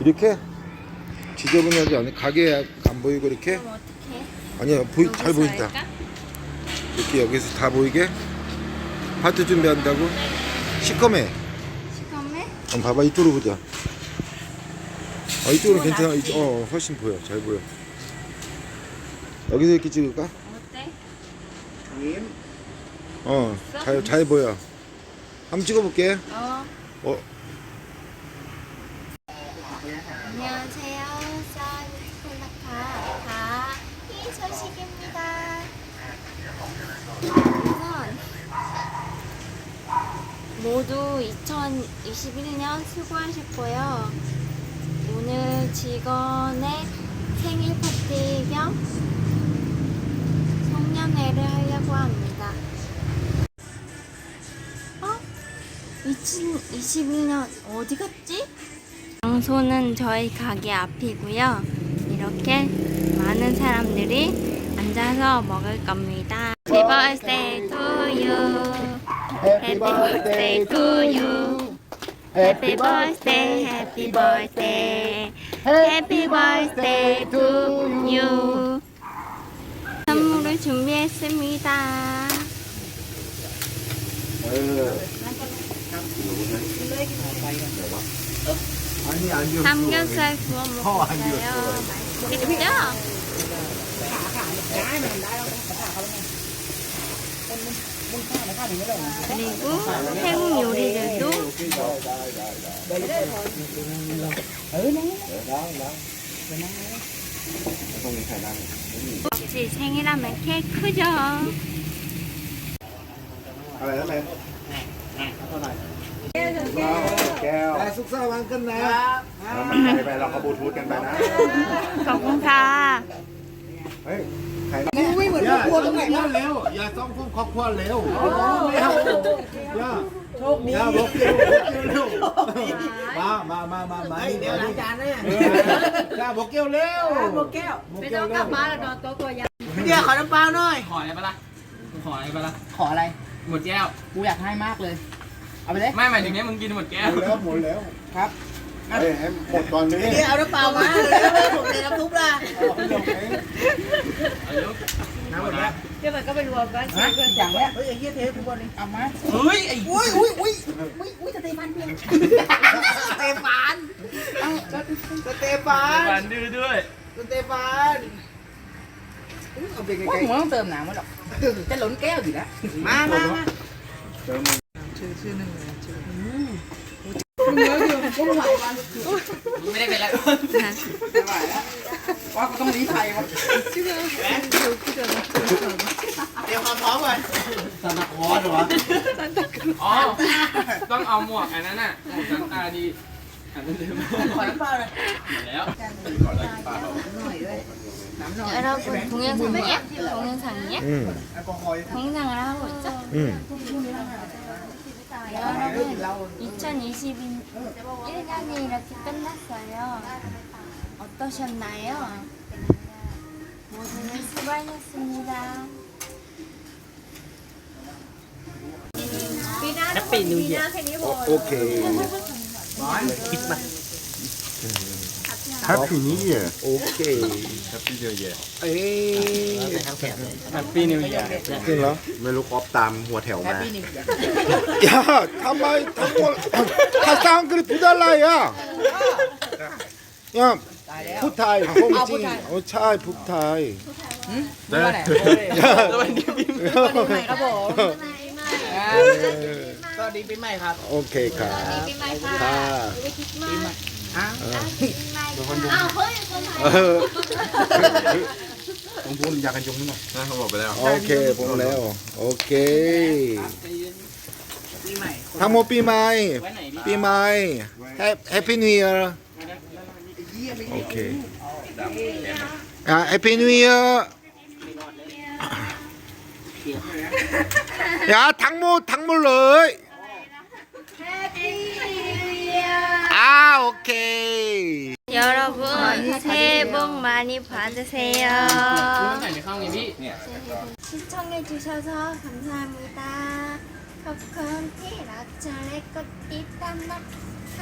이렇게 지저분하지 않아? 가게 안 보이고 이렇게? 그럼 어떻게? 아니야 보이 잘 보인다. 이렇게 여기서 다 보이게? 파트 준비한다고? 시커매. 시커매? 한번 봐봐 이쪽으로 보자. 아 이쪽으로 어, 괜찮아. 이쪽 어 훨씬 보여. 잘 보여. 여기서 이렇게 찍을까? 어때? 어잘 잘 보여. 한번 찍어볼게. 어. 어 안녕하세요. 사이콜라카 다 희소식입니다. 우선 모두 2021년 수고하셨고요. 오늘 직원의 생일 파티 겸 송년회를 하려고 합니다. 어? 2021년 어디 갔지? 장소는 저희 가게 앞이고요. 이렇게 많은 사람들이 앉아서 먹을 겁니다. Happy birthday to you. Happy birthday to you. Happy birthday, happy birthday. Happy birthday to you. 선물을 준비했습니다. 줘. 삼겹살 구워 어, 안 먹었어요. 맛있겠죠? 그리고 태국 요리들도 역시 생일하면 케이크죠. อะ ไรอะไรแก้วสุขสันต์วันกันนะไปไปเราก็บลูทูธกันไปนะ ขอบคุณค่ะ เฮ้ยใครนะไม่เหมือนครอบครัวกันเร็วอย่าต้องพูดครอบครัวเร็วไม่เอาอย่าโชคดีอย่าบอกเร็วเร็วมามามามามาเดี๋ยวล้างจานนะอย่าบอกเกี่ยวเร็วบอกแก้วไม่ต้องกลับมาแล้วนอนโต๊ะตัวยาพี่เดียขอน้ำเปล่าหน่อย ขออะไรปะล่ะมึงขออะไรปะล่ะขออะไร หมดแก้ว กูอยากให้มากเลย เอาไปเลยไม่หมายถึงให้มึงกินหมดแก้ว หมดแล้วหมดแล้วครับเฮ้ยให้หมดตอนนี้พี่เดียเอาน้ำเปล่ามาผมเลยน้ำซุปล่ะเอาลูกน้ำหมดแล้วฮะอย่างเนี้ยเฮ้ยไอ้เหี้ยเททุกคนเลยเอามาเฮ้ยไอ้อุ้ยอุ้ยอุ้ยอุ้ยอุ้ยสเตฟานเพียงสเตฟานเอาสเตฟานหวานดื้อด้วยสเตฟานเอาไปไกลๆมึงต้องเติมน้ำมั้งหรอกจะหล้นแก้วอยู่นะมามามา ชื่อชื่อหนึ่งเลยอะชื่อไม่ได้เป็นไรไม่ไหวแล้วว่าก็ต้องรีไทยวะชื่ออะไรชื่อชื่ออะไรเตรียมความพร้อมก่อนนักคอร์สเหรอวะอ๋อ ต้องเอาหมวกอันนั้นน่ะหมวกสังตาดีอันนั้นเดิมขอน้ำเปล่าเลยแล้วแล้วเราถุงยังสั่งเนี้ยถุงยังสั่งเนี้ยถุงสั่งแล้วจ้ะ 여러분 2021년이 이렇게 끝났어요. 어떠셨나요? 모두들 수고하셨습니다.ปีหน้าทุกคนปีหน้าแค่นี้พอ Happy New Year โอเค Happy New Year เอ้ยแถบ Happy New Year จริงเหรอ ไม่รู้คอปตามหัวแถวมา อย่าทำไมทั้งหมดภาษาอังกฤษพูดอะไรอะเนี่ยพูดไทยฮ่องจริงโอ้ใช่พูดไทยได้ไหมครับผมสวัสดีปีใหม่ครับ โอเคครับสวัสดีปีใหม่ค่ะ อ้องาวนอยากันยุงนิดหน่อยนะเขาบอกไปแล้ว โอเคผมแล้ว โอเคทั้งหมดปีใหม่ ปีใหม่ Happy New Year โอเคอ่า Happy New Year อย่าทั้งหมดทั้งหมดเลย 여러분 새해 복 많이 받으세요. ไหนในข้างนี้พี่ 시청해주셔서 감사합니다. 코콘 티라철의 꽃띠 땀나카